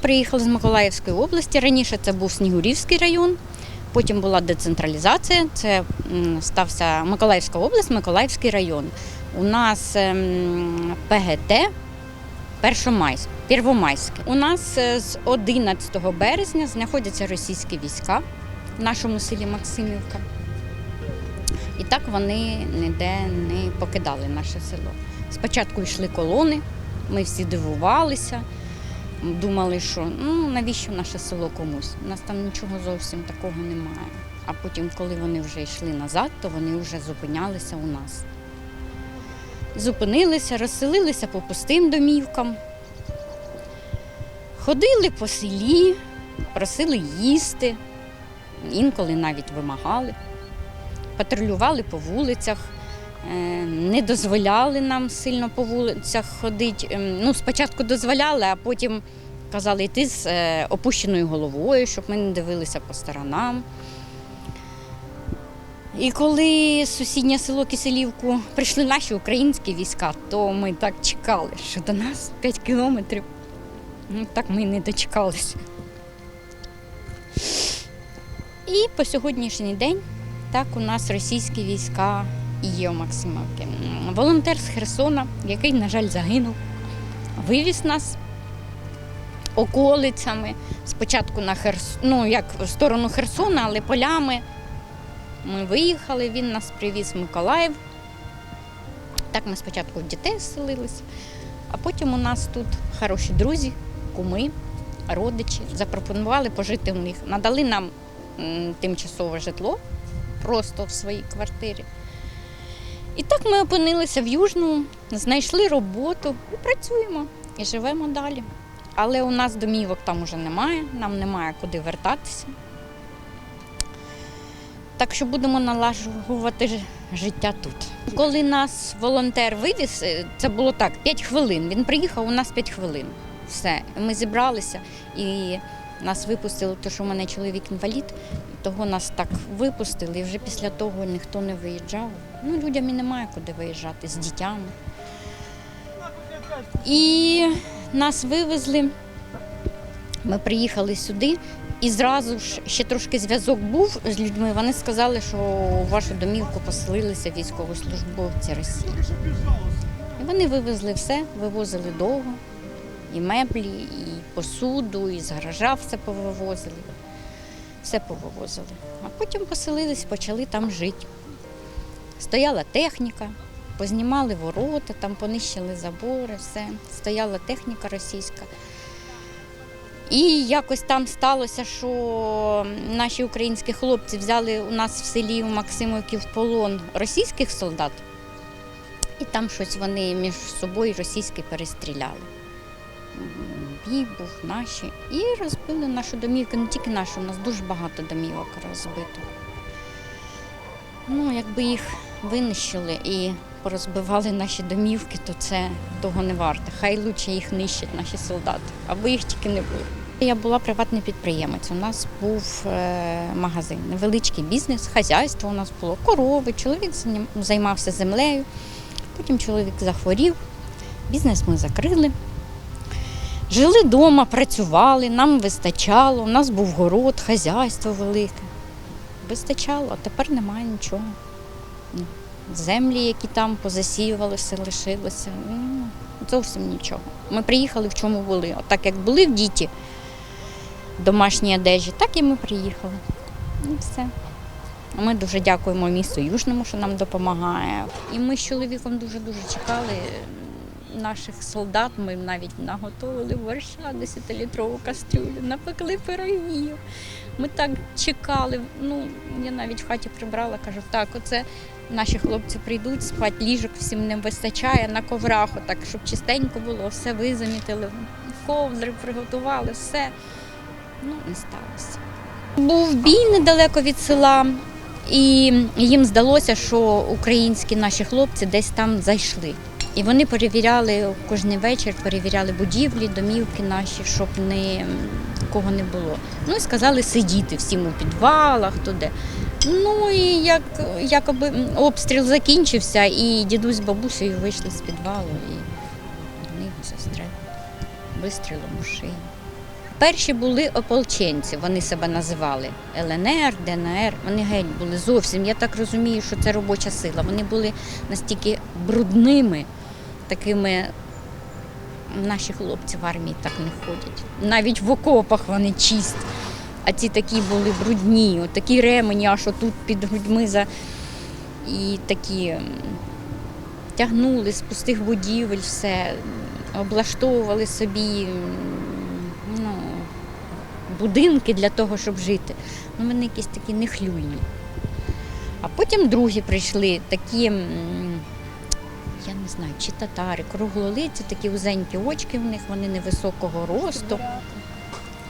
приїхали з Миколаївської області. Раніше це був Снігурівський район, потім була децентралізація. Це стався Миколаївська область, Миколаївський район. У нас ем, ПГТ Першомайськ, Первомайське. У нас е, з 11 березня знаходяться російські війська в нашому селі Максимівка. І так вони ніде не покидали наше село. Спочатку йшли колони, ми всі дивувалися, думали, що ну навіщо наше село комусь? У нас там нічого зовсім такого немає. А потім, коли вони вже йшли назад, то вони вже зупинялися у нас. Зупинилися, розселилися по пустим домівкам, ходили по селі, просили їсти, інколи навіть вимагали патрулювали по вулицях, не дозволяли нам сильно по вулицях ходити. Ем, Ну, спочатку дозволяли, а потім казали йти з е, опущеною головою, щоб ми не дивилися по сторонам. І коли сусіднє село Киселівку прийшли наші українські війська, то ми так чекали, що до нас 5 кілометрів. Ну, так ми й не дочекалися. І по сьогоднішній день так у нас російські війська є у Максимовці. Волонтер з Херсона, який, на жаль, загинув, вивіз нас околицями. Спочатку на Херс... ну, як в сторону Херсона, але полями. Ми виїхали, він нас привіз в Миколаїв. Так ми спочатку в дітей селилися, а потім у нас тут хороші друзі, куми, родичі. Запропонували пожити у них. Надали нам тимчасове житло просто в своїй квартирі. І так ми опинилися в Южному, знайшли роботу і працюємо і живемо далі. Але у нас домівок там уже немає, нам немає куди вертатися. Так що будемо налажувати життя тут. Коли нас волонтер вивіз, е, це було так, 5 хвилин. Він приїхав, у нас 5 хвилин. Все. Ми зібралися і нас випустили, тому що у мене чоловік інвалід, того нас так випустили, і вже після того ніхто не виїжджав. Ну, людям і немає куди виїжджати з дітьми. І нас вивезли. Ми приїхали сюди, і зразу ж ще трошки зв'язок був з людьми. Вони сказали, що у вашу домівку поселилися військовослужбовці Росії. І вони вивезли все, вивозили довго. І меблі, і посуду, і з гаража все повивозили. Все повивозили. А потім поселились, почали там жити. Стояла техніка, познімали ворота, там понищили забори, все. Стояла техніка російська. І якось там сталося, що наші українські хлопці взяли у нас в селі у Максимовці в полон російських солдат, і там щось вони між собою російські перестріляли. Бій був наші. І розбили нашу домівку, не тільки нашу, у нас дуже багато домівок розбито. Ну, якби їх винищили і порозбивали наші домівки, то це того не варто. Хай лучше їх нищать наші солдати, аби їх тільки не було. Я була приватний підприємець. У нас був е, магазин, невеличкий бізнес, хазяйство у нас було, корови. Чоловік займався землею. Потім чоловік захворів, бізнес ми закрили. Жили вдома, працювали, нам вистачало. У нас був город, хазяйство велике. Вистачало, а тепер немає нічого. Ну, Землі, які там позасіювали, все лишилося. Ну, зовсім нічого. Ми приїхали в чому були. Отак як були в діті домашній одежі, так і ми приїхали. І все. Ми дуже дякуємо місту Южному, що нам допомагає. І ми з чоловіком дуже-дуже чекали наших солдат. Ми навіть наготовили борща 10-літрову кастрюлю, напекли пирогів. Ми так чекали. Ну, я навіть в хаті прибрала, кажу, так, оце наші хлопці прийдуть, спать, ліжок всім не вистачає на коврах, отак, щоб чистенько було, все визамітили, ковдри приготували, все. Ну, не сталося. Був бій недалеко від села, і їм здалося, що українські наші хлопці десь там зайшли. І вони перевіряли кожен вечір, перевіряли будівлі, домівки наші, щоб не кого не було. Ну і сказали сидіти всім у підвалах, то де. Ну і як якоби обстріл закінчився, і дідусь з бабусею вийшли з підвалу і вони його вистрілом у шию. Перші були ополченці, вони себе називали ЛНР, ДНР. Вони геть були зовсім. Я так розумію, що це робоча сила. Вони були настільки брудними, такими. Наші хлопці в армії так не ходять. Навіть в окопах вони чисті. А ці такі були брудні, такі ремені, аж отут під грудьми за і такі тягнули з пустих будівель все, облаштовували собі ну, будинки для того, щоб жити. Ну, вони якісь такі нехлюйні. А потім другі прийшли, такі, я не знаю, чи татари, круглолиці, такі узенькі очки в них, вони невисокого росту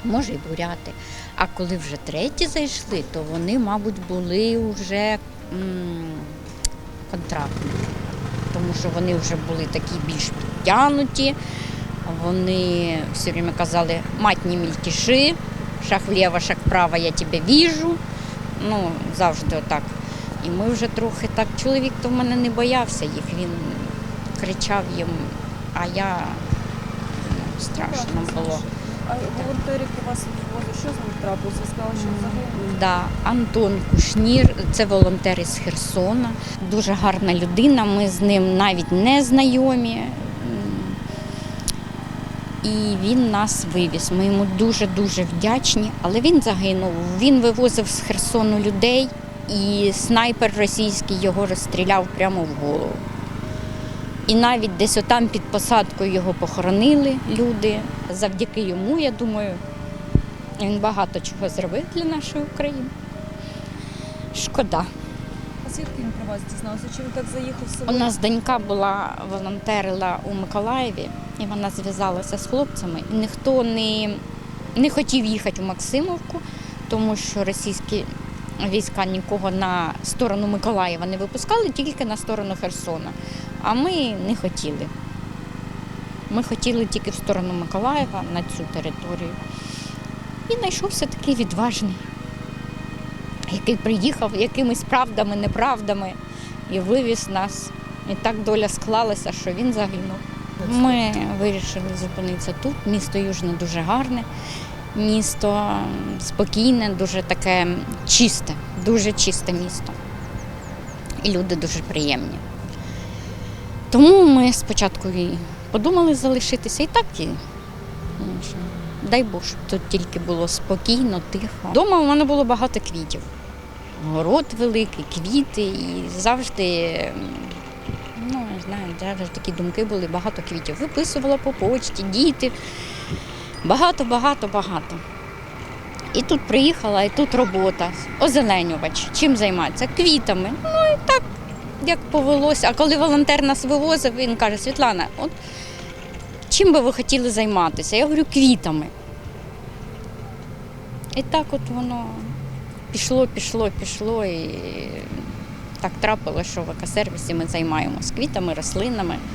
може, і буряти. А коли вже треті зайшли, то вони, мабуть, були вже контрактники, тому що вони вже були такі більш підтягнуті. Вони все время казали, мать не мільтіши, шаг вліво, шаг вправо, я тебе віжу. Ну, завжди отак. І ми вже трохи так. Чоловік то в мене не боявся їх, він кричав їм, а я ну, страшно було. А волонтерів у вас відвозили, що з ним трапилося? Сказали, що загинув. Да, Антон Кушнір, це волонтер із Херсона. Дуже гарна людина. Ми з ним навіть не знайомі. І він нас вивіз. Ми йому дуже-дуже вдячні. Але він загинув. Він вивозив з Херсону людей, і снайпер російський його розстріляв прямо в голову. І навіть десь отам під посадкою його похоронили люди. Завдяки йому, я думаю, він багато чого зробив для нашої України. Шкода. А звідки він про вас дізнався? Чи він так заїхав в У нас донька була волонтерила у Миколаєві, і вона зв'язалася з хлопцями. І ніхто не, не хотів їхати у Максимовку, тому що російські війська нікого на сторону Миколаєва не випускали, тільки на сторону Херсона. А ми не хотіли. Ми хотіли тільки в сторону Миколаєва на цю територію. І знайшовся такий відважний, який приїхав якимись правдами, неправдами і вивіз нас. І так доля склалася, що він загинув. Ми вирішили зупинитися тут. Місто Южне дуже гарне, місто спокійне, дуже таке чисте, дуже чисте місто. І люди дуже приємні. Тому ми спочатку і подумали залишитися, і так і дай Бог, щоб тут тільки було спокійно, тихо. Дома у мене було багато квітів. Город великий, квіти, і завжди, ну, не знаю, завжди такі думки були, багато квітів. Виписувала по почті, діти. Багато, багато, багато. І тут приїхала, і тут робота. Озеленювач. Чим займатися? Квітами. Ну і так, як повелося. А коли волонтер нас вивозив, він каже, Світлана, от чим би ви хотіли займатися? Я говорю, квітами. І так от воно пішло, пішло, пішло. І так трапилося, що в екосервісі ми займаємося квітами, рослинами.